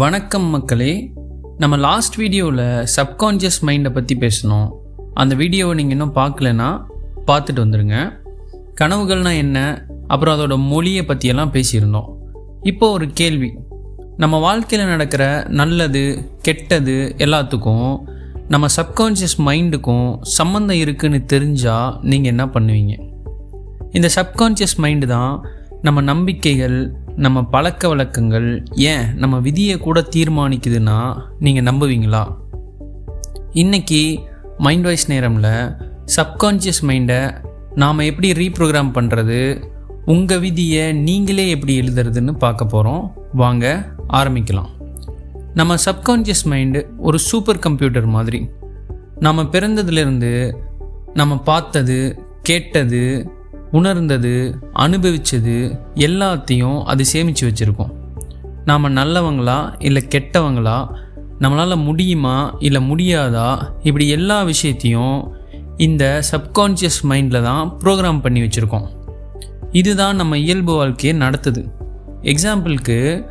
வணக்கம் மக்களே. நம்ம லாஸ்ட் வீடியோவில் சப்கான்ஷியஸ் மைண்டை பற்றி பேசணும். அந்த வீடியோவை நீங்கள் இன்னும் பார்க்கலனா பார்த்துட்டு வந்துடுங்க கனவுகள்னா என்ன? அப்புறம் அதோட மொழியை பற்றியெல்லாம் பேசியிருந்தோம். இப்போ ஒரு கேள்வி. நம்ம வாழ்க்கையில் நடக்கிற நல்லது கெட்டது எல்லாத்துக்கும் நம்ம சப்கான்ஷியஸ் மைண்டுக்கும் சம்மந்தம் இருக்குன்னு தெரிஞ்சால் நீங்கள் என்ன பண்ணுவீங்க? இந்த சப்கான்ஷியஸ் மைண்டு தான் நம்ம நம்பிக்கைகள் நம்ம பழக்க வழக்கங்கள் ஏன் நம்ம விதியை கூட தீர்மானிக்குதுன்னா நீங்கள் நம்புவீங்களா? இன்றைக்கி மைண்ட் வாய்ஸ் நேரமில் சப்கான்ஷியஸ் மைண்டை நாம் எப்படி ரீப்ரோக்ராம் பண்ணுறது உங்கள் விதியை நீங்களே எப்படி எழுதுறதுன்னு பார்க்க போகிறோம் வாங்க ஆரம்பிக்கலாம். நம்ம சப்கான்ஷியஸ் மைண்டு ஒரு சூப்பர் கம்ப்யூட்டர் மாதிரி. நாம் பிறந்ததுலேருந்து நம்ம பார்த்தது கேட்டது உணர்ந்தது அனுபவித்தது எல்லாத்தையும் அது சேமித்து வச்சுருக்கோம். நாம் நல்லவங்களா இல்லை கெட்டவங்களா? நம்மளால் முடியுமா இல்லை முடியாதா? இப்படி எல்லா விஷயத்தையும் இந்த சப்கான்ஷியஸ் மைண்டில் தான் ப்ரோக்ராம் பண்ணி வச்சுருக்கோம். இதுதான் நம்ம இயல்பு வாழ்க்கையை நடத்துது. எக்ஸாம்பிளுக்கு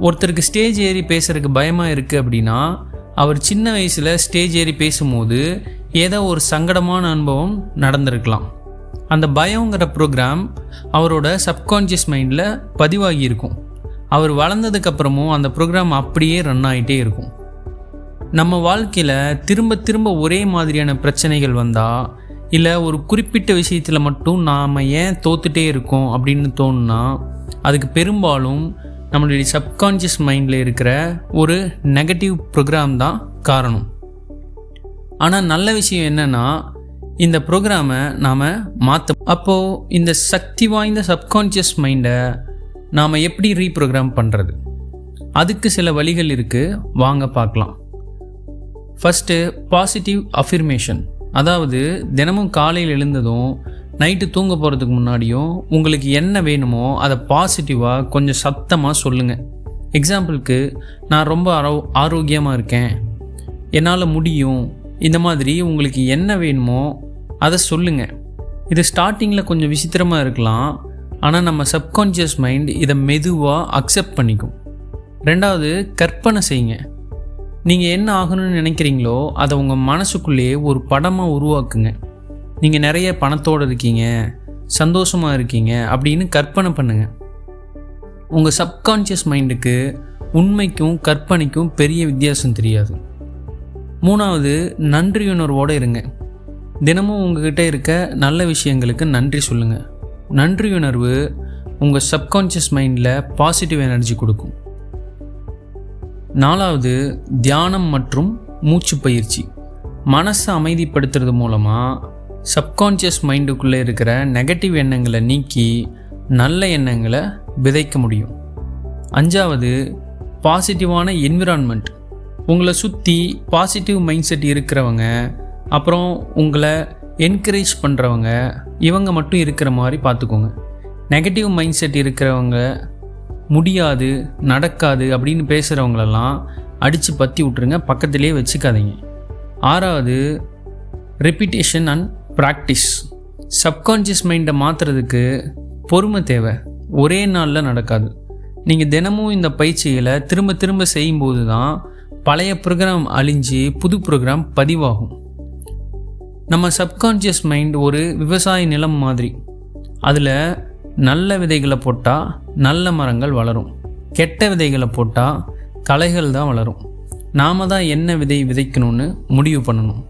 ஒருத்தருக்கு ஸ்டேஜ் ஏறி பேசுகிறதுக்கு பயமாக இருக்குது அப்படின்னா அவர் சின்ன வயசில் ஸ்டேஜ் ஏறி பேசும்போது ஏதோ ஒரு சங்கடமான அனுபவம் நடந்திருக்கலாம். அந்த பயங்கிற ப்ரோக்ராம் அவரோட சப்கான்ஷியஸ் மைண்டில் பதிவாகி இருக்கும் அவர் வளர்ந்ததுக்கப்புறமும் அந்த ப்ரோக்ராம் அப்படியே ரன் ஆகிட்டே இருக்கும். நம்ம வாழ்க்கையில் திரும்ப திரும்ப ஒரே மாதிரியான பிரச்சனைகள் வந்தால் இல்லை ஒரு குறிப்பிட்ட விஷயத்தில் மட்டும் நாம் ஏன் தோத்துட்டே இருக்கோம் அப்படின்னு தோணுனா அதுக்கு பெரும்பாலும் நம்மளுடைய சப்கான்ஷியஸ் மைண்டில் இருக்கிற ஒரு நெகட்டிவ் ப்ரோக்ராம் தான் காரணம். ஆனால் நல்ல விஷயம் என்னென்னா இந்த ப்ரோக்ராமை நாம் மாற்ற அப்போது இந்த சக்தி வாய்ந்த சப்கான்ஷியஸ் மைண்டை நாம் எப்படி ரீப்ரோக்ராம் பண்ணுறது அதுக்கு சில வழிகள் இருக்குது வாங்க பார்க்கலாம். ஃபஸ்ட்டு பாசிட்டிவ் அஃபிர்மேஷன் அதாவது தினமும் காலையில் எழுந்ததும் நைட்டு தூங்க போகிறதுக்கு முன்னாடியும் உங்களுக்கு என்ன வேணுமோ அதை பாசிட்டிவாக கொஞ்சம் சத்தமாக சொல்லுங்கள் எக்ஸாம்பிளுக்கு நான் ரொம்ப ஆரோ ஆரோக்கியமாக இருக்கேன். என்னால் முடியும். இந்த மாதிரி உங்களுக்கு என்ன வேணுமோ அதை சொல்லுங்கள் இது ஸ்டார்டிங்கில் கொஞ்சம் விசித்திரமாக இருக்கலாம். ஆனால் நம்ம சப்கான்ஷியஸ் மைண்ட் இதை மெதுவாக அக்செப்ட் பண்ணிக்கும். ரெண்டாவது கற்பனை செய்யுங்க. நீங்கள் என்ன ஆகணும்னு நினைக்கிறீங்களோ அதை உங்கள் மனசுக்குள்ளேயே ஒரு படமாக உருவாக்குங்க. நீங்கள் நிறைய பணத்தோடு இருக்கீங்க சந்தோஷமாக இருக்கீங்க அப்படின்னு கற்பனை பண்ணுங்கள் உங்கள் சப்கான்ஷியஸ் மைண்டுக்கு உண்மைக்கும் கற்பனைக்கும் பெரிய வித்தியாசம் தெரியாது. மூணாவது நன்றியுணர்வோடு இருங்க. தினமும் உங்ககிட்ட இருக்க நல்ல விஷயங்களுக்கு நன்றி சொல்லுங்கள் நன்றியுணர்வு உங்கள் சப்கான்ஷியஸ் மைண்டில் பாசிட்டிவ் எனர்ஜி கொடுக்கும். நாலாவது தியானம் மற்றும் மூச்சு பயிற்சி. மனசை அமைதிப்படுத்துறது மூலமாக சப்கான்ஷியஸ் மைண்டுக்குள்ளே இருக்கிற நெகட்டிவ் எண்ணங்களை நீக்கி நல்ல எண்ணங்களை விதைக்க முடியும். அஞ்சாவது பாசிட்டிவான என்விரான்மெண்ட் உங்களை சுற்றி பாசிட்டிவ் மைண்ட் செட் இருக்கிறவங்க அப்புறம் உங்களை என்கரேஜ் பண்ணுறவங்க இவங்க மட்டும் இருக்கிற மாதிரி பார்த்துக்கோங்க. நெகட்டிவ் மைண்ட் செட் இருக்கிறவங்க முடியாது நடக்காது அப்படின்னு பேசுகிறவங்களெல்லாம் அடித்து பற்றி விட்ருங்க பக்கத்துலேயே வச்சுக்காதீங்க. ஆறாவது ரெப்பிட்டேஷன் அண்ட் ப்ராக்டிஸ் சப்கான்ஷியஸ் மைண்டை மாற்றுறதுக்கு பொறுமை தேவை. ஒரே நாளில் நடக்காது. நீங்கள் தினமும் இந்த பயிற்சிகளை திரும்ப திரும்ப செய்யும்போது தான் பழைய ப்ரோக்ராம் அழிஞ்சு புது ப்ரோக்ராம் பதிவாகும். நம்ம சப்கான்ஷியஸ் மைண்ட் ஒரு விவசாய நிலம் மாதிரி. அதில் நல்ல விதைகளை போட்டால் நல்ல மரங்கள் வளரும். கெட்ட விதைகளை போட்டால் களைகள் தான் வளரும். நாம தான் என்ன விதை விதைக்கணும்னு முடிவு பண்ணணும்.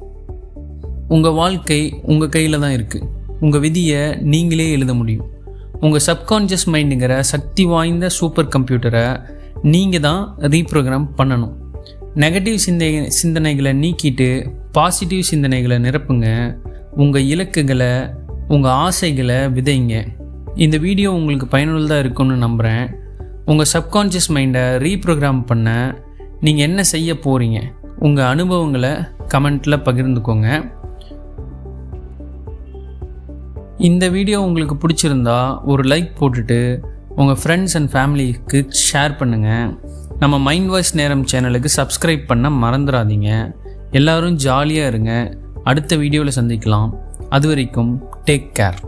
உங்கள் வாழ்க்கை உங்கள் கையில் தான் இருக்குது உங்கள் விதியை நீங்களே எழுத முடியும். உங்கள் சப்கான்ஷியஸ் மைண்டுங்கிற சக்தி வாய்ந்த சூப்பர் கம்ப்யூட்டரை நீங்கள் தான் ரீப்ரோக்ராம் பண்ணணும். நெகட்டிவ் சிந்தை சிந்தனைகளை நீக்கிட்டு பாசிட்டிவ் சிந்தனைகளை நிரப்புங்க. உங்கள் இலக்குகளை உங்கள் ஆசைகளை விதைங்க. இந்த வீடியோ உங்களுக்கு பயனுள்ளதாக இருக்கும்னு நம்புகிறேன் உங்கள் சப்கான்ஷியஸ் மைண்டை ரீப்ரோக்ராம் பண்ண நீங்கள் என்ன செய்ய போகிறீங்க உங்கள் அனுபவங்களை கமெண்ட்டில் பகிர்ந்துக்கோங்க. இந்த வீடியோ உங்களுக்கு பிடிச்சிருந்தா ஒரு லைக் போட்டுட்டு உங்கள் ஃப்ரெண்ட்ஸ் அண்ட் ஃபேமிலிக்கு ஷேர் பண்ணுங்கள் நம்ம மைண்ட் வாய்ஸ் நேரம் சேனலுக்கு சப்ஸ்கிரைப் பண்ண மறந்துடாதீங்க எல்லோரும் ஜாலியாக இருங்க. அடுத்த வீடியோவில் சந்திக்கலாம். அது வரைக்கும் டேக் கேர்